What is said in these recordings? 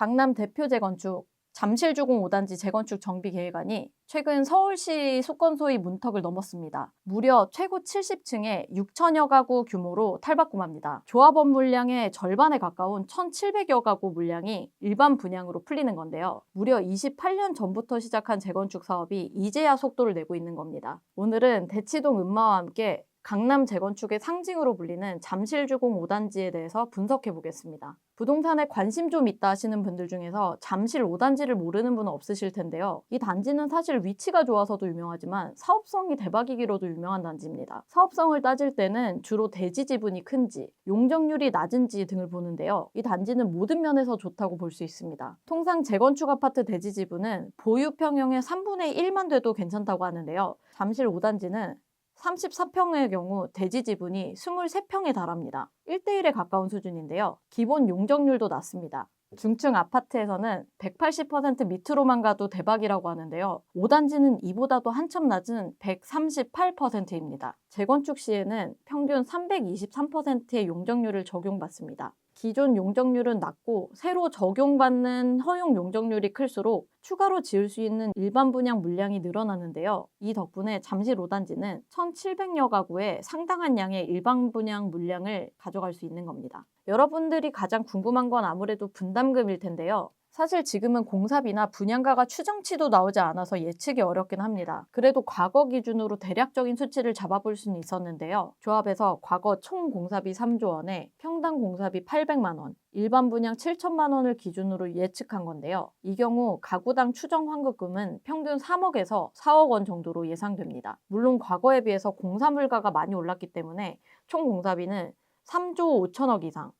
강남 대표 재건축 잠실주공 5단지 재건축 정비 계획안이 최근 서울시 수건소의 문턱을 넘었습니다. 무려 최고 70층에 6천여 가구 규모로 탈바꿈합니다. 조합원 물량의 절반에 가까운 1,700여 가구 물량이 일반 분양으로 풀리는 건데요. 무려 28년 전부터 시작한 재건축 사업이 이제야 속도를 내고 있는 겁니다. 오늘은 대치동 음마와 함께 강남 재건축의 상징으로 불리는 잠실주공 5단지에 대해서 분석해 보겠습니다. 부동산에 관심 좀 있다 하시는 분들 중에서 잠실 5단지를 모르는 분은 없으실 텐데요. 이 단지는 사실 위치가 좋아서도 유명하지만 사업성이 대박이기로도 유명한 단지입니다. 사업성을 따질 때는 주로 대지 지분이 큰지, 용적률이 낮은지 등을 보는데요. 이 단지는 모든 면에서 좋다고 볼 수 있습니다. 통상 재건축 아파트 대지 지분은 보유 평형의 3분의 1만 돼도 괜찮다고 하는데요. 잠실 5단지는 34평의 경우 대지 지분이 23평에 달합니다. 1대1에 가까운 수준인데요. 기본 용적률도 낮습니다. 중층 아파트에서는 180% 밑으로만 가도 대박이라고 하는데요. 5단지는 이보다도 한참 낮은 138%입니다. 재건축 시에는 평균 323%의 용적률을 적용받습니다. 기존 용적률은 낮고 새로 적용받는 허용 용적률이 클수록 추가로 지을 수 있는 일반 분양 물량이 늘어나는데요. 이 덕분에 잠실 5단지는 1,700여 가구의 상당한 양의 일반 분양 물량을 가져갈 수 있는 겁니다. 여러분들이 가장 궁금한 건 아무래도 분담금일 텐데요. 사실 지금은 공사비나 분양가가 추정치도 나오지 않아서 예측이 어렵긴 합니다. 그래도 과거 기준으로 대략적인 수치를 잡아볼 수는 있었는데요. 조합에서 과거 총 공사비 3조 원에 평당 공사비 800만 원, 일반 분양 7천만 원을 기준으로 예측한 건데요. 이 경우 가구당 추정 환급금은 평균 3억에서 4억 원 정도로 예상됩니다. 물론 과거에 비해서 공사 물가가 많이 올랐기 때문에 총 공사비는 3조 5천억 이상,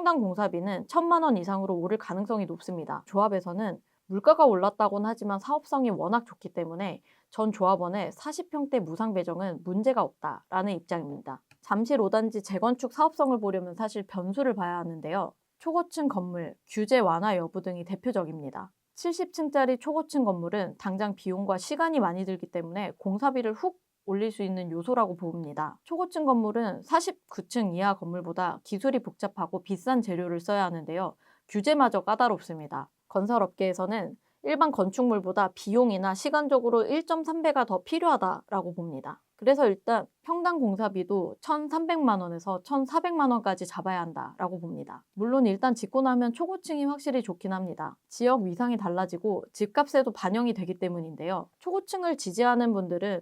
평당 공사비는 천만 원 이상으로 오를 가능성이 높습니다. 조합에서는 물가가 올랐다고는 하지만 사업성이 워낙 좋기 때문에 전 조합원의 40평대 무상 배정은 문제가 없다라는 입장입니다. 잠실 5단지 재건축 사업성을 보려면 사실 변수를 봐야 하는데요. 초고층 건물, 규제 완화 여부 등이 대표적입니다. 70층짜리 초고층 건물은 당장 비용과 시간이 많이 들기 때문에 공사비를 훅 올릴 수 있는 요소라고 봅니다. 초고층 건물은 49층 이하 건물보다 기술이 복잡하고 비싼 재료를 써야 하는데요. 규제마저 까다롭습니다. 건설업계에서는 일반 건축물보다 비용이나 시간적으로 1.3배가 더 필요하다라고 봅니다. 그래서 일단 평당 공사비도 1,300만 원에서 1,400만 원까지 잡아야 한다라고 봅니다. 물론 일단 짓고 나면 초고층이 확실히 좋긴 합니다. 지역 위상이 달라지고 집값에도 반영이 되기 때문인데요. 초고층을 지지하는 분들은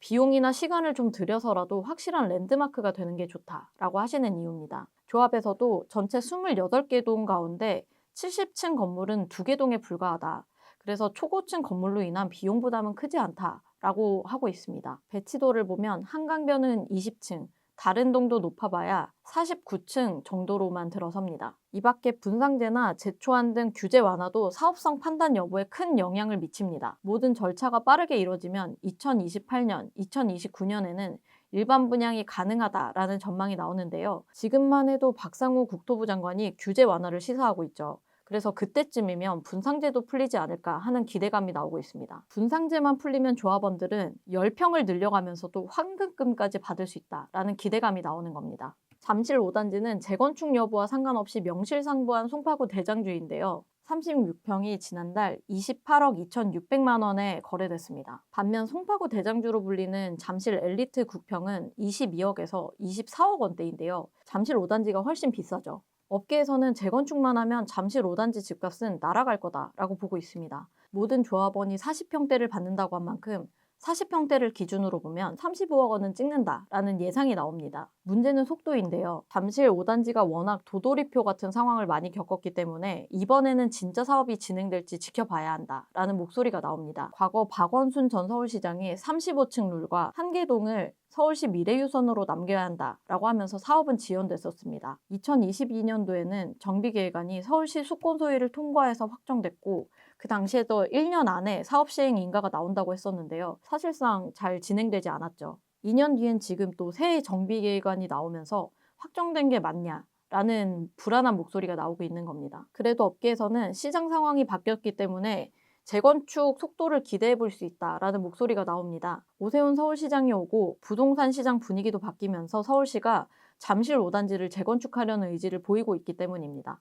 비용이나 시간을 좀 들여서라도 확실한 랜드마크가 되는 게 좋다라고 하시는 이유입니다. 조합에서도 전체 28개 동 가운데 70층 건물은 2개 동에 불과하다. 그래서 초고층 건물로 인한 비용 부담은 크지 않다라고 하고 있습니다. 배치도를 보면 한강변은 20층, 다른 동도 높아봐야 49층 정도로만 들어섭니다. 이 밖에 분상제나 제초안 등 규제 완화도 사업성 판단 여부에 큰 영향을 미칩니다. 모든 절차가 빠르게 이뤄지면 2028년, 2029년에는 일반 분양이 가능하다라는 전망이 나오는데요. 지금만 해도 박상우 국토부 장관이 규제 완화를 시사하고 있죠. 그래서 그때쯤이면 분상제도 풀리지 않을까 하는 기대감이 나오고 있습니다. 분상제만 풀리면 조합원들은 10평을 늘려가면서도 환급금까지 받을 수 있다라는 기대감이 나오는 겁니다. 잠실 5단지는 재건축 여부와 상관없이 명실상부한 송파구 대장주인데요. 36평이 지난달 28억 2,600만 원에 거래됐습니다. 반면 송파구 대장주로 불리는 잠실 엘리트 9평은 22억에서 24억 원대인데요. 잠실 5단지가 훨씬 비싸죠. 업계에서는 재건축만 하면 잠실 5단지 집값은 날아갈 거다라고 보고 있습니다. 모든 조합원이 40평대를 받는다고 한 만큼 40평대를 기준으로 보면 35억 원은 찍는다라는 예상이 나옵니다. 문제는 속도인데요. 잠실 5단지가 워낙 도돌이표 같은 상황을 많이 겪었기 때문에 이번에는 진짜 사업이 진행될지 지켜봐야 한다라는 목소리가 나옵니다. 과거 박원순 전 서울시장이 35층 룰과 한계동을 서울시 미래유선으로 남겨야 한다라고 하면서 사업은 지연됐었습니다. 2022년도에는 정비계획안이 서울시 수권 소유를 통과해서 확정됐고 그 당시에도 1년 안에 사업 시행 인가가 나온다고 했었는데요. 사실상 잘 진행되지 않았죠. 2년 뒤엔 지금 또 새 정비계획안이 나오면서 확정된 게 맞냐? 라는 불안한 목소리가 나오고 있는 겁니다. 그래도 업계에서는 시장 상황이 바뀌었기 때문에 재건축 속도를 기대해 볼 수 있다라는 목소리가 나옵니다. 오세훈 서울시장이 오고 부동산 시장 분위기도 바뀌면서 서울시가 잠실 5단지를 재건축하려는 의지를 보이고 있기 때문입니다.